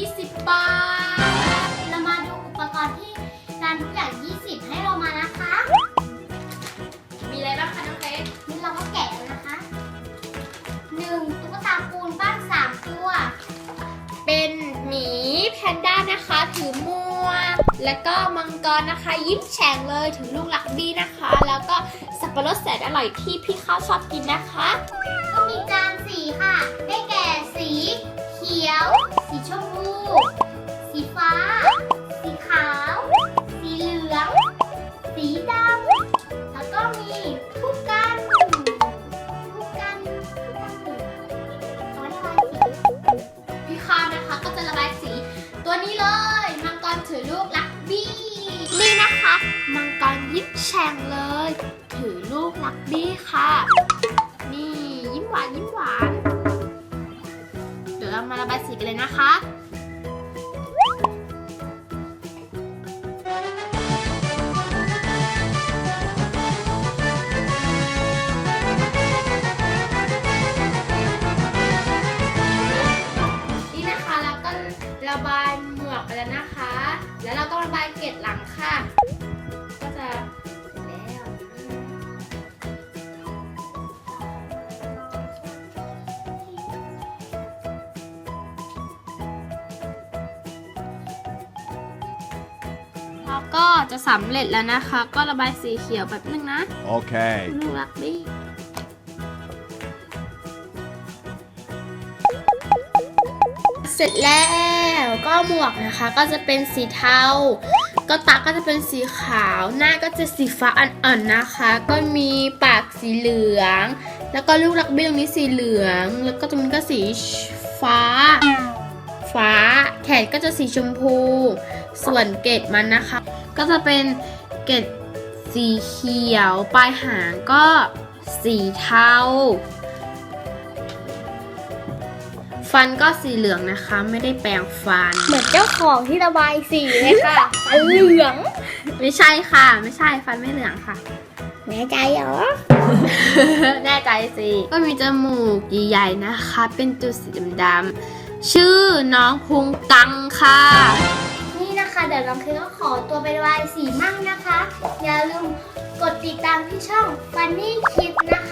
20 บาท เรามาดูอุปกรณ์ที่ร้านทุกอย่าง 20 ให้เรามานะคะ มีอะไรบ้างคะน้องเค้กนี่เราก็แกะแล้วนะคะหนึ่งตุ๊กตาปูนบ้านสามตัว เป็นหมีแพนด้านะคะ ถือหมวกแล้วก็มังกรนะคะ ยิ้มแฉ่งเลยถือลูกลักบี้นะคะ แล้วก็สับปะรดแสนอร่อยที่พี่ข้าวชอบกินนะคะ ก็มีจานสีค่ะ ได้แก่สีเขียว สีชมพู สีฟ้า สีขาว สีเหลือง สีดำ แล้วก็มีทุกกันทุกกันทุกกันตุ่ขอระบายสีพี่ข้าวนะคะก็จะระบายสี ตัวนี้เลย มังกรถือลูกลักบี้ นี่นะคะ มังกรยิ้มแฉ่งเลย ถือลูกลักบี้ค่ะ นี่ยิ้มหวานยิ้มหวาน สีกันเลยนะคะ นี่นะคะแล้วก็ระบายหมวกไปแล้วนะคะ แล้วเราก็ระบายเกล็ดหลังค่ะ แล้วก็จะสำเร็จแล้วนะคะ ก็ระบายสีเขียวแบบนึงนะ Okay. ลูกรักบี้เสร็จแล้วก็หมวกนะคะ ก็จะเป็นสีเทา ก็ตาก็จะเป็นสีขาว หน้าก็จะสีฟ้าอ่อนๆนะคะ ก็มีปากสีเหลือง แล้วก็ลูกรักบี้ตรงนี้สีเหลือง แล้วก็ตรงนี้ก็สีฟ้า ฟ้า แขนก็จะสีชมพู ส่วนเกล็ดมันนะคะ ก็จะเป็นเกล็ดสีเขียว ปลายหางก็สีเทา ฟันก็สีเหลืองนะคะ ไม่ได้แปรงฟัน เหมือนเจ้าของที่ระบายสีเลยค่ะอันเหลือง ไม่ใช่ค่ะ ไม่ใช่ฟันไม่เหลืองค่ะ แน่ใจเหรอ แน่ใจสิ ก็มีจมูกใหญ่ๆนะคะ เป็นตัวสีดำๆ ชื่อน้องพุงกังค่ะ นี่นะคะ เดี๋ยวน้องเคก็ขอตัวไประบายสีมั่งนะคะ อย่าลืมกดติดตามที่ช่อง Funny Kids นะคะ